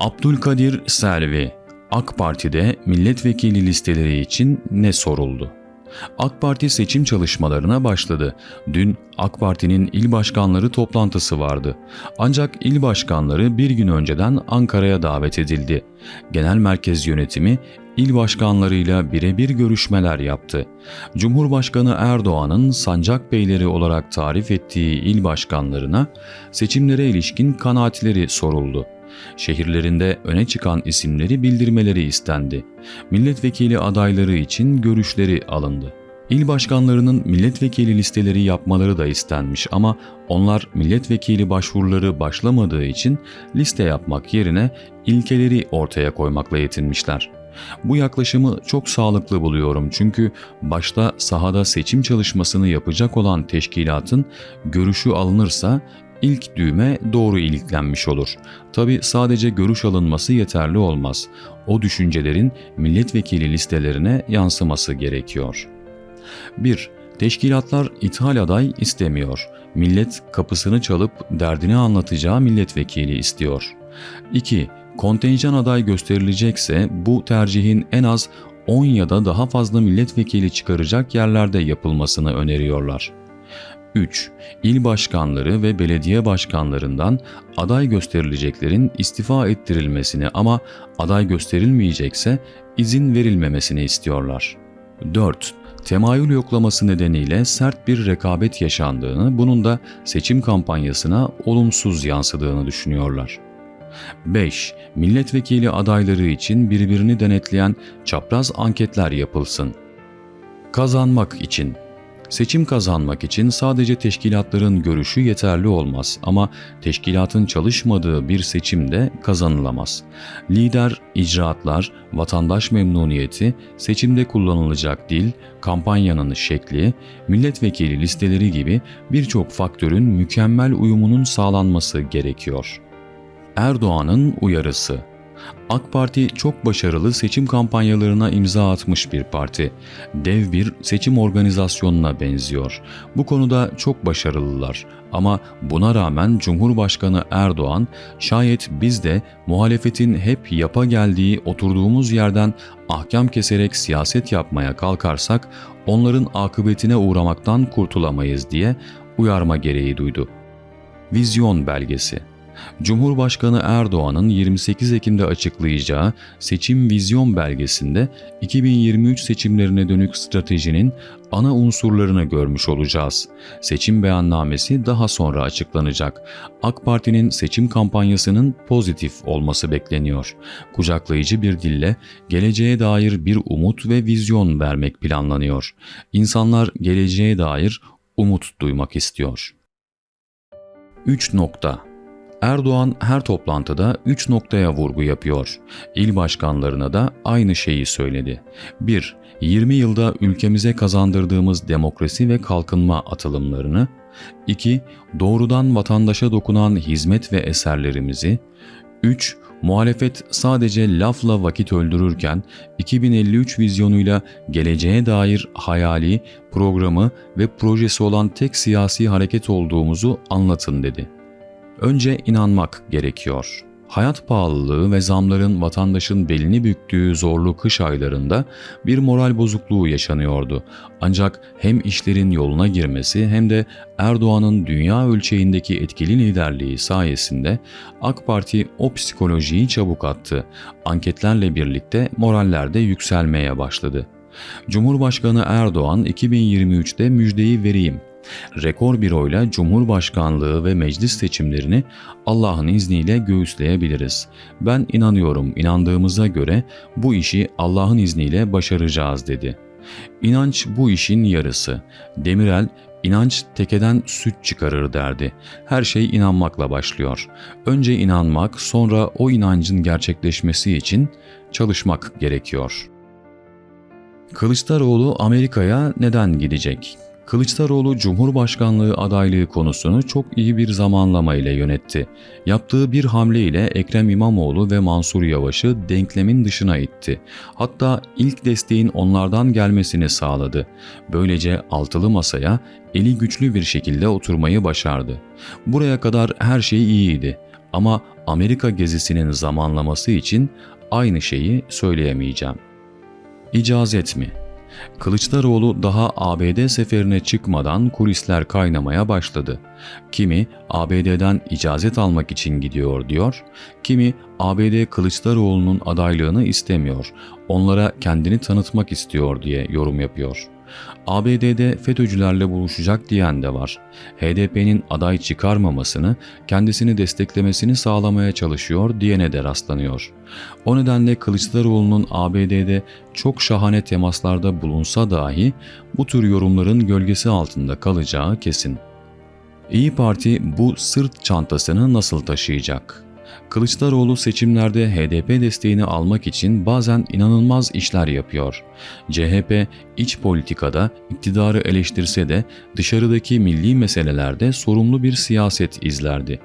Abdülkadir Selvi AK Parti'de milletvekili listeleri için ne soruldu? AK Parti seçim çalışmalarına başladı. Dün AK Parti'nin il başkanları toplantısı vardı. Ancak il başkanları bir gün önceden Ankara'ya davet edildi. Genel merkez yönetimi il başkanlarıyla birebir görüşmeler yaptı. Cumhurbaşkanı Erdoğan'ın sancak beyleri olarak tarif ettiği il başkanlarına seçimlere ilişkin kanaatleri soruldu. Şehirlerinde öne çıkan isimleri bildirmeleri istendi. Milletvekili adayları için görüşleri alındı. İl başkanlarının milletvekili listeleri yapmaları da istenmiş ama onlar milletvekili başvuruları başlamadığı için liste yapmak yerine ilkeleri ortaya koymakla yetinmişler. Bu yaklaşımı çok sağlıklı buluyorum çünkü başta sahada seçim çalışmasını yapacak olan teşkilatın görüşü alınırsa ilk düğme doğru iliklenmiş olur. Tabi sadece görüş alınması yeterli olmaz. O düşüncelerin milletvekili listelerine yansıması gerekiyor. 1. Teşkilatlar ithal aday istemiyor. Millet kapısını çalıp derdini anlatacağı milletvekili istiyor. 2. Kontenjan aday gösterilecekse bu tercihin en az 10 ya da daha fazla milletvekili çıkaracak yerlerde yapılmasını öneriyorlar. 3. İl başkanları ve belediye başkanlarından aday gösterileceklerin istifa ettirilmesini ama aday gösterilmeyecekse izin verilmemesini istiyorlar. 4. Temayül yoklaması nedeniyle sert bir rekabet yaşandığını, bunun da seçim kampanyasına olumsuz yansıdığını düşünüyorlar. 5. Milletvekili adayları için birbirini denetleyen çapraz anketler yapılsın. Kazanmak için Seçim kazanmak için sadece teşkilatların görüşü yeterli olmaz ama teşkilatın çalışmadığı bir seçim de kazanılamaz. Lider, icraatlar, vatandaş memnuniyeti, seçimde kullanılacak dil, kampanyanın şekli, milletvekili listeleri gibi birçok faktörün mükemmel uyumunun sağlanması gerekiyor. Erdoğan'ın uyarısı AK Parti çok başarılı seçim kampanyalarına imza atmış bir parti. Dev bir seçim organizasyonuna benziyor. Bu konuda çok başarılılar. Ama buna rağmen Cumhurbaşkanı Erdoğan şayet biz de muhalefetin hep yapa geldiği oturduğumuz yerden ahkam keserek siyaset yapmaya kalkarsak onların akıbetine uğramaktan kurtulamayız diye uyarma gereği duydu. Vizyon belgesi Cumhurbaşkanı Erdoğan'ın 28 Ekim'de açıklayacağı seçim vizyon belgesinde 2023 seçimlerine dönük stratejinin ana unsurlarını görmüş olacağız. Seçim beyannamesi daha sonra açıklanacak. AK Parti'nin seçim kampanyasının pozitif olması bekleniyor. Kucaklayıcı bir dille geleceğe dair bir umut ve vizyon vermek planlanıyor. İnsanlar geleceğe dair umut duymak istiyor. 3 nokta Erdoğan her toplantıda 3 noktaya vurgu yapıyor. İl başkanlarına da aynı şeyi söyledi. 1. 20 yılda ülkemize kazandırdığımız demokrasi ve kalkınma atılımlarını, 2. Doğrudan vatandaşa dokunan hizmet ve eserlerimizi, 3. Muhalefet sadece lafla vakit öldürürken 2053 vizyonuyla geleceğe dair hayali, programı ve projesi olan tek siyasi hareket olduğumuzu anlatın dedi. Önce inanmak gerekiyor. Hayat pahalılığı ve zamların vatandaşın belini büktüğü zorlu kış aylarında bir moral bozukluğu yaşanıyordu. Ancak hem işlerin yoluna girmesi hem de Erdoğan'ın dünya ölçeğindeki etkili liderliği sayesinde AK Parti o psikolojiyi çabuk attı. Anketlerle birlikte moraller de yükselmeye başladı. Cumhurbaşkanı Erdoğan 2023'te müjdeyi vereyim rekor bir oyla Cumhurbaşkanlığı ve meclis seçimlerini Allah'ın izniyle göğüsleyebiliriz. Ben inanıyorum, inandığımıza göre bu işi Allah'ın izniyle başaracağız dedi. İnanç bu işin yarısı. Demirel, inanç tekeden süt çıkarır derdi. Her şey inanmakla başlıyor. Önce inanmak, sonra o inancın gerçekleşmesi için çalışmak gerekiyor. Kılıçdaroğlu Amerika'ya neden gidecek? Kılıçdaroğlu Cumhurbaşkanlığı adaylığı konusunu çok iyi bir zamanlama ile yönetti. Yaptığı bir hamle ile Ekrem İmamoğlu ve Mansur Yavaş'ı denklemin dışına itti. Hatta ilk desteğin onlardan gelmesini sağladı. Böylece altılı masaya eli güçlü bir şekilde oturmayı başardı. Buraya kadar her şey iyiydi. Ama Amerika gezisinin zamanlaması için aynı şeyi söyleyemeyeceğim. İcazet mi? Kılıçdaroğlu daha ABD seferine çıkmadan kulisler kaynamaya başladı. Kimi ABD'den icazet almak için gidiyor diyor, kimi ABD Kılıçdaroğlu'nun adaylığını istemiyor, onlara kendini tanıtmak istiyor diye yorum yapıyor. ABD'de FETÖ'cülerle buluşacak diyen de var. HDP'nin aday çıkarmamasını, kendisini desteklemesini sağlamaya çalışıyor diyene de rastlanıyor. O nedenle Kılıçdaroğlu'nun ABD'de çok şahane temaslarda bulunsa dahi bu tür yorumların gölgesi altında kalacağı kesin. İyi Parti bu sırt çantasını nasıl taşıyacak? Kılıçdaroğlu seçimlerde HDP desteğini almak için bazen inanılmaz işler yapıyor. CHP iç politikada iktidarı eleştirse de dışarıdaki milli meselelerde sorumlu bir siyaset izlerdi.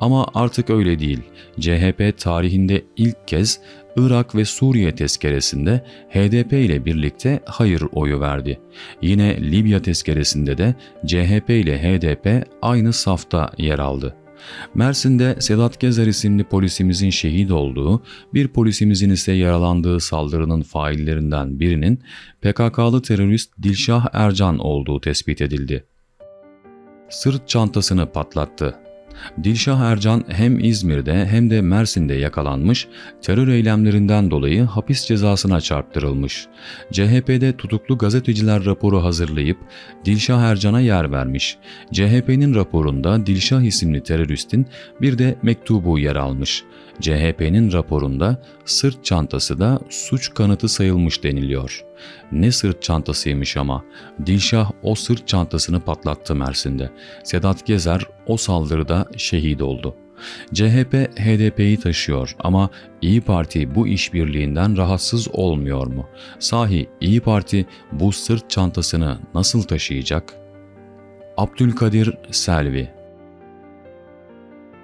Ama artık öyle değil. CHP tarihinde ilk kez Irak ve Suriye tezkeresinde HDP ile birlikte hayır oyu verdi. Yine Libya tezkeresinde de CHP ile HDP aynı safta yer aldı. Mersin'de Sedat Gezer isimli polisimizin şehit olduğu, bir polisimizin ise yaralandığı saldırının faillerinden birinin PKK'lı terörist Dilşah Ercan olduğu tespit edildi. Sırt çantasını patlattı. Dilşah Ercan hem İzmir'de hem de Mersin'de yakalanmış, terör eylemlerinden dolayı hapis cezasına çarptırılmış. CHP'de tutuklu gazeteciler raporu hazırlayıp Dilşah Ercan'a yer vermiş. CHP'nin raporunda Dilşah isimli teröristin bir de mektubu yer almış. CHP'nin raporunda sırt çantası da suç kanıtı sayılmış deniliyor. Ne sırt çantasıymış ama. Dilşah o sırt çantasını patlattı Mersin'de. Sedat Gezer o saldırıda şehit oldu. CHP HDP'yi taşıyor ama İyi Parti bu işbirliğinden rahatsız olmuyor mu? Sahi İyi Parti bu sırt çantasını nasıl taşıyacak? Abdülkadir Selvi